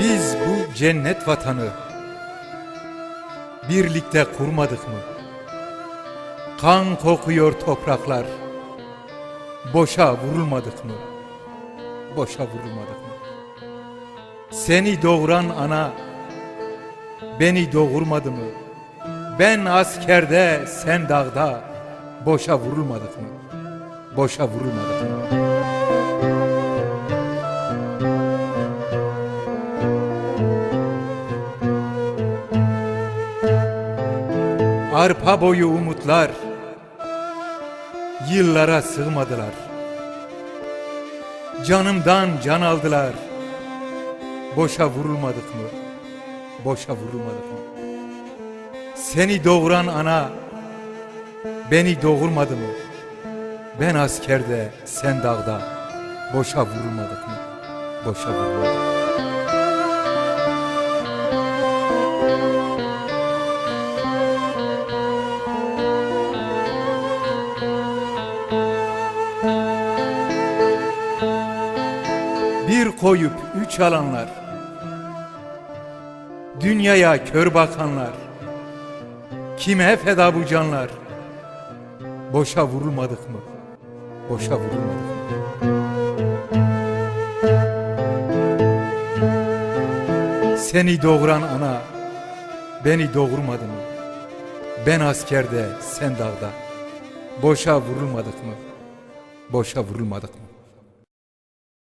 Biz bu cennet vatanı birlikte kurmadık mı? Kan kokuyor topraklar. Boşa vurulmadık mı? Boşa vurulmadık mı? Seni doğuran ana beni doğurmadı mı? Ben askerde, sen dağda. Boşa vurulmadık mı? Boşa vurulmadık mı? Arpa boyu umutlar Yıllara sığmadılar Canımdan can aldılar Boşa vurulmadık mı? Boşa vurulmadık mı? Seni doğuran ana Beni doğurmadı mı? Ben askerde, sen dağda Boşa vurulmadık mı? Boşa vurulmadık Bir koyup üç alanlar Dünyaya kör bakanlar Kime feda bu canlar Boşa vurulmadık mı? Boşa vurulmadık mı? Seni doğuran ana Beni doğurmadı mı? Ben askerde sen dağda Boşa vurulmadık mı? Boşa vurulmadık mı?